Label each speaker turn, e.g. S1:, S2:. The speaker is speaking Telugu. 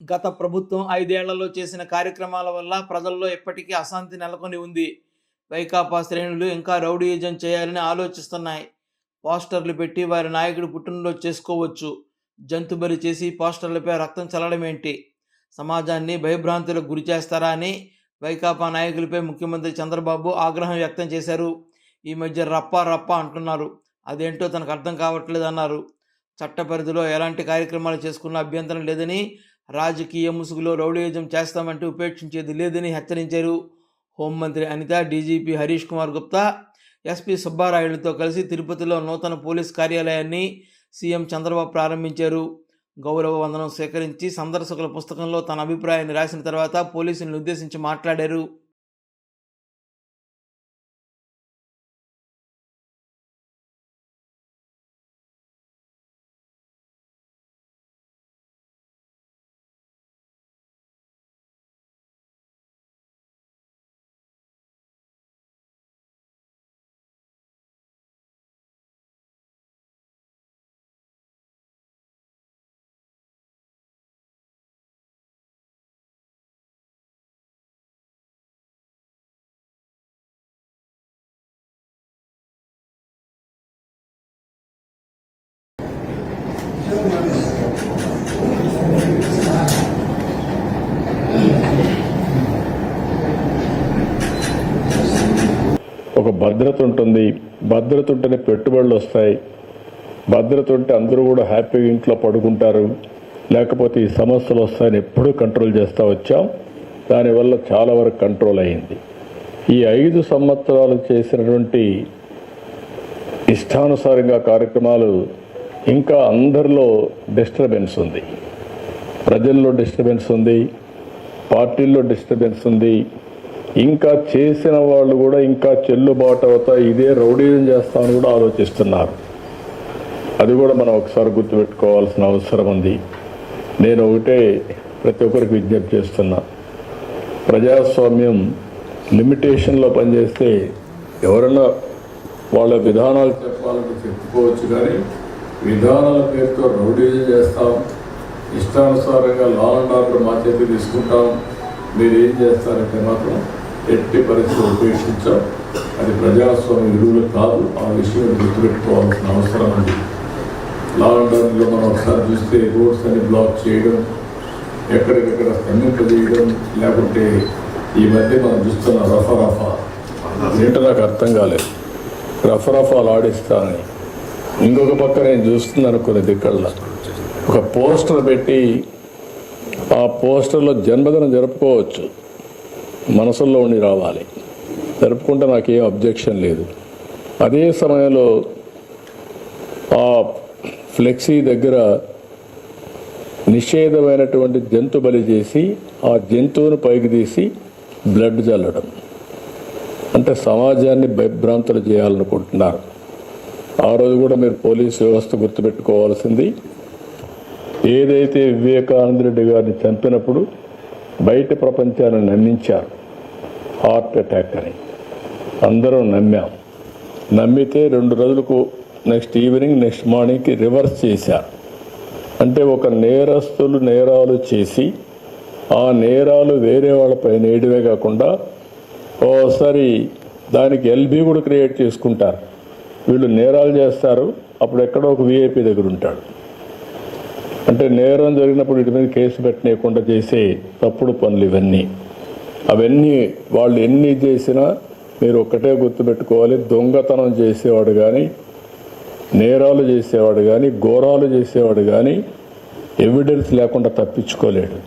S1: గత ప్రభుత్వం ఐదేళ్ళలో చేసిన కార్యక్రమాల వల్ల ప్రజల్లో ఎప్పటికీ అశాంతి నెలకొని ఉంది. వైకాపా శ్రేణులు ఇంకా రౌడీయిజం చేయాలని ఆలోచిస్తున్నాయి. పోస్టర్లు పెట్టి వారి నాయకుడు పుట్టినరోజు చేసుకోవచ్చు. జంతు బలి చేసి పోస్టర్లపై రక్తం చల్లడం ఏంటి? సమాజాన్ని భయభ్రాంతులకు గురి చేస్తారా అని వైకాపా నాయకులపై ముఖ్యమంత్రి చంద్రబాబు ఆగ్రహం వ్యక్తం చేశారు. ఈ మధ్య రప్ప రప్ప అంటున్నారు. అదేంటో తనకు అర్థం కావట్లేదన్నారు చట్ట పరిధిలో ఎలాంటి కార్యక్రమాలు చేసుకున్న అభ్యంతరం లేదని రాజకీయ ముసుగులో రౌడీయిజం చేస్తామంటే ఉపేక్షించేది లేదని హెచ్చరించారు. హోంమంత్రి అనిత డీజీపీ హరీష్ కుమార్ గుప్తా ఎస్పీ సుబ్బారాయుడుతో కలిసి తిరుపతిలో నూతన పోలీస్ కార్యాలయాన్ని సీఎం చంద్రబాబు ప్రారంభించారు. గౌరవ వందనం స్వీకరించి సందర్శకుల పుస్తకంలో తన అభిప్రాయాన్ని రాసిన తర్వాత పోలీసులను ఉద్దేశించి మాట్లాడారు.
S2: ఒక భద్రత ఉంటుంది. భద్రత ఉంటేనే పెట్టుబడులు వస్తాయి. భద్రత ఉంటే అందరూ కూడా హ్యాపీగా ఇంట్లో పడుకుంటారు. లేకపోతే ఈ సమస్యలు వస్తాయని ఎప్పుడూ కంట్రోల్ చేస్తూ వచ్చాం. దానివల్ల చాలా వరకు కంట్రోల్ అయింది. ఈ ఐదు సంవత్సరాలు చేసినటువంటి ఇష్టానుసారంగా కార్యక్రమాలు ఇంకా అందరిలో డిస్టర్బెన్స్ ఉంది. ప్రజల్లో డిస్టర్బెన్స్ ఉంది. పార్టీల్లో డిస్టర్బెన్స్ ఉంది. ఇంకా చేసిన వాళ్ళు కూడా ఇంకా చెల్లుబాటు అవుతాయి. ఇదే రౌడీజం చేస్తామని కూడా ఆలోచిస్తున్నారు. అది కూడా మనం ఒకసారి గుర్తుపెట్టుకోవాల్సిన అవసరం ఉంది. నేను ఒకటే ప్రతి ఒక్కరికి విజ్ఞప్తి చేస్తున్నా. ప్రజాస్వామ్యం లిమిటేషన్లో పనిచేస్తే ఎవరైనా వాళ్ళ విధానాలు చెప్పాలని చెప్పుకోవచ్చు కానీ విధానాల పేరుతో రౌడీజం చేస్తాం. ఇష్టానుసారంగా లా అండ్ ఆర్డర్ మా చేతి తీసుకుంటాం. మీరు ఏం చేస్తారంటే మాత్రం ఎట్టి పరిస్థితులు ఉపేక్షించాం. అది ప్రజాస్వామ్య విలువలు కాదు ఆ విషయం గుర్తుపెట్టుకోవాల్సిన అవసరం ఉంది. లాక్డౌన్లో మనం ఒకసారి చూస్తే రోడ్స్ అని బ్లాక్ చేయడం ఎక్కడికెక్కడ స్తంభింపజేయడం లేకుంటే ఈ మధ్య మనం చూస్తున్న రఫరఫా ఏంటో నాకు అర్థం కాలేదు. రఫరఫాలు ఆడిస్తానని. ఇంకొక పక్క నేను చూస్తున్నాను కొన్ని దిక్కల్లో. ఒక పోస్టర్ పెట్టి ఆ పోస్టర్లో జన్మదినం జరుపుకోవచ్చు. మనసుల్లో ఉండి రావాలి. జరుపుకుంటే నాకేం అబ్జెక్షన్ లేదు. అదే సమయంలో ఆ ఫ్లెక్సీ దగ్గర నిషేధమైనటువంటి జంతు బలి చేసి ఆ జంతువును పైకి తీసి బ్లడ్ చల్లడం అంటే సమాజాన్ని భయభ్రాంతులు చేయాలనుకుంటున్నారు. ఆ రోజు కూడా మీరు పోలీస్ వ్యవస్థ గుర్తుపెట్టుకోవాల్సింది. ఏదైతే వివేకానంద రెడ్డి గారిని చంపినప్పుడు బయట ప్రపంచాన్ని నమ్మించారు. హార్ట్ అటాక్ అని. అందరం నమ్మాం. నమ్మితే రెండు రోజులకు నెక్స్ట్ ఈవినింగ్ నెక్స్ట్ మార్నింగ్కి రివర్స్ చేశారు. అంటే ఒక నేరస్తులు నేరాలు చేసి ఆ నేరాలు వేరే వాళ్ళపై నేయడమే కాకుండా ఓసారి దానికి ఎల్బీ కూడా క్రియేట్ చేసుకుంటారు. వీళ్ళు నేరాలు చేస్తారు. అప్పుడు ఎక్కడో ఒక విఐపి దగ్గర ఉంటాడు. అంటే నేరం జరిగినప్పుడు వీటి మీద కేసు పెట్టనీయకుండా చేసే తప్పుడు పనులు ఇవన్నీ. అవన్నీ వాళ్ళు ఎన్ని చేసినా మీరు ఒక్కటే గుర్తుపెట్టుకోవాలి దొంగతనం చేసేవాడు కానీ నేరాలు చేసేవాడు కానీ ఘోరాలు చేసేవాడు కానీ ఎవిడెన్స్ లేకుండా తప్పించుకోలేడు.